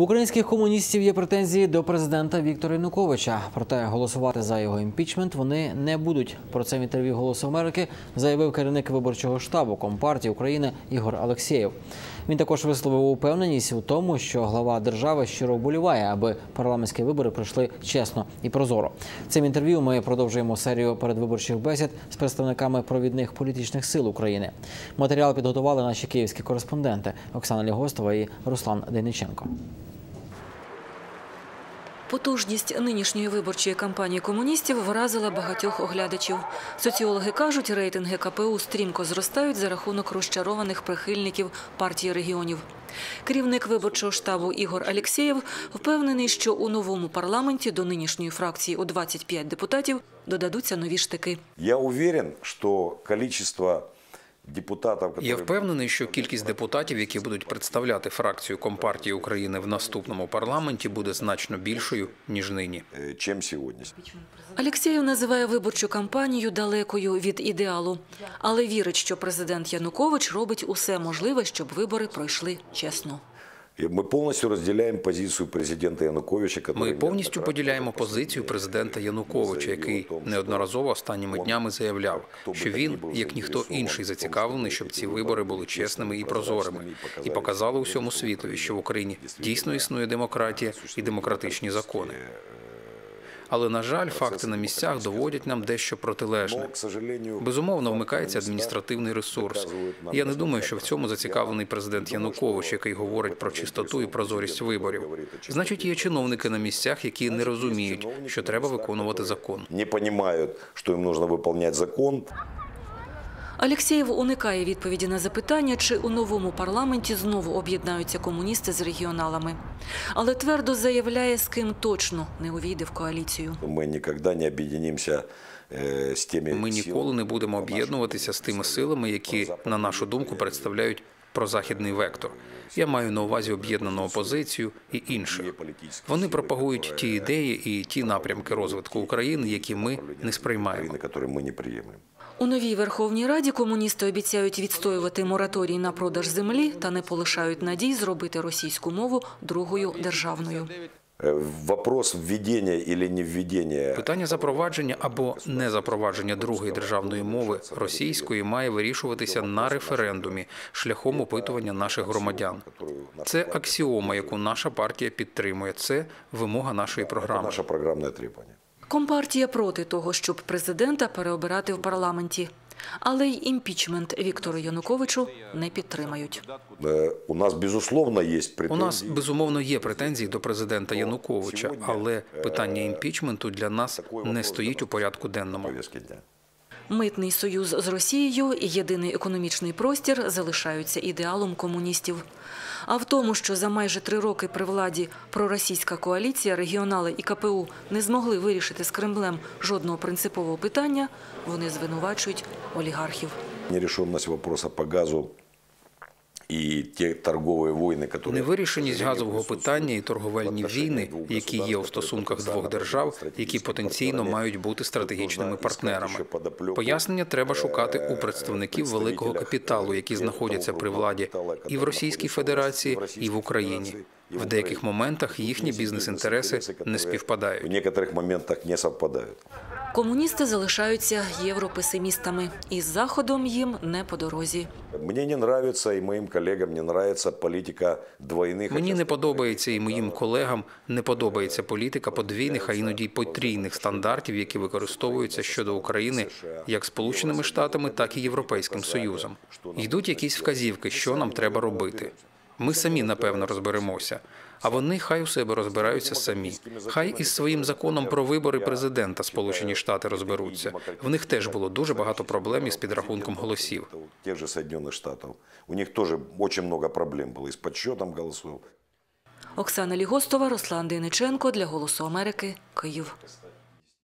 Українських комуністів є претензії до президента Віктора Януковича. Проте голосувати за його імпічмент вони не будуть. Про це в інтерв'ю «Голосу Америки заявив керівник виборчого штабу Компартії України Ігор Алексєєв. Він також висловив упевненість у тому, що глава держави щиро вболіває, аби парламентські вибори пройшли чесно і прозоро. Цим інтерв'ю ми продовжуємо серію передвиборчих бесід з представниками провідних політичних сил України. Матеріал підготували наші київські кореспонденти Оксана Лігостова і Руслан Дейниченко. Потужність нинішньої виборчої кампанії комуністів вразила багатьох оглядачів. Соціологи кажуть, рейтинги КПУ стрімко зростають за рахунок розчарованих прихильників партії регіонів. Керівник виборчого штабу Ігор Алєксєєв впевнений, що у новому парламенті до нинішньої фракції у 25 депутатів додадуться нові штики. Я уверен, что количество депутатов, которые... Я впевнений, що кількість депутатів, які будуть представляти фракцію Компартії України в наступному парламенті, буде значно більшою ніж нині. Чим сьогодні сегодня. Називає виборчу кампанію далекою від ідеалу, але вірить, що президент Янукович робить усе можливе, щоб вибори пройшли чесно. И Мы полностью разделяем позицию президента Януковича, который... Ми повністю поділяємо позицію президента Януковича, який неодноразово останніми днями заявляв, що він, як ніхто інший, зацікавлений, щоб ці вибори були чесними і прозорими, і показали усьому світові, що в Україні дійсно існує демократія і демократичні закони. Але на жаль, факти на місцях доводять нам дещо протилежне. Безумовно, вмикається адміністративний ресурс. Я не думаю, що в цьому зацікавлений президент Янукович, який говорить про чистоту і прозорість виборів. Значить, є чиновники на місцях, які не розуміють, що треба виконувати закон. не розуміють, що їм потрібно виконувати закон. Алєксєєв уникає відповіді на запитання, чи у новому парламенті знову об'єднаються комуністи з регіоналами. Але твердо заявляє, з ким точно не увійде в коаліцію. Мы никогда не объединимся э, с теми Ми силами, ніколи не будемо об'єднуватися з тими силами, які, на нашу думку, представляють прозахідний вектор. Я маю на увазі об'єднану опозицію і інших. Вони пропагують ті ідеї і ті напрямки розвитку України, які ми не сприймаємо. Украины, которые мы не приемлем. У новій Верховній Раді комуністи обіцяють відстоювати мораторій на продаж землі та не полишають надій зробити російську мову другою державною. Э, Вопрос введения или не введения Питання запровадження або не запровадження другої державної мови російської має вирішуватися на референдумі шляхом опитування наших громадян. Це аксіома, яку наша партія підтримує. Це вимога нашої програми. наше программное требование. Компартія проти того, щоб президента переобирати в парламенті. Але й імпічмент Віктору Януковичу не підтримають. Э, У нас, безусловно, есть У нас безумовно є претензії до президента Януковича, але питання імпічменту для нас не стоїть у порядку денному. Митний союз з Росією і єдиний економічний простір залишаються ідеалом комуністів. А в тому, що за майже три роки при владі проросійська коаліція, регіонали і КПУ не змогли вирішити з Кремлем жодного принципового питання, вони звинувачують олігархів. Нерешенность вопроса по газу и те торговые войны, которые... Невирішеність газового питання і торговельні війни, які є у стосунках двох держав, які потенційно мають бути стратегічними партнерами. Пояснення треба шукати у представників великого капіталу, які знаходяться при владі і в Російській Федерації, і в Україні. В деяких моментах їхні бізнес-інтереси не В співпадають. некоторых моментах не совпадают. Комуністи залишаються європесимістами, і з Заходом їм не по дорозі. Мне не нравится, и моим коллегам не нравится политика двойных... Мені не подобається і моїм колегам не подобається політика подвійних, а іноді й потрійних стандартів, які використовуються щодо України як Сполученими Штатами, так і Європейським Союзом. Йдуть якісь вказівки, що нам треба робити. Ми самі напевно розберемося. А вони хай у себе розбираються самі. Хай із своїм законом про вибори президента Сполучені Штати розберуться. В них теж було дуже багато проблем із підрахунком голосів. у тех же Соединенных Штатов. У них тоже очень много проблем было и с подсчетом голосов. Оксана Лігостова, Руслан Дейниченко для Голосу Америки, Київ.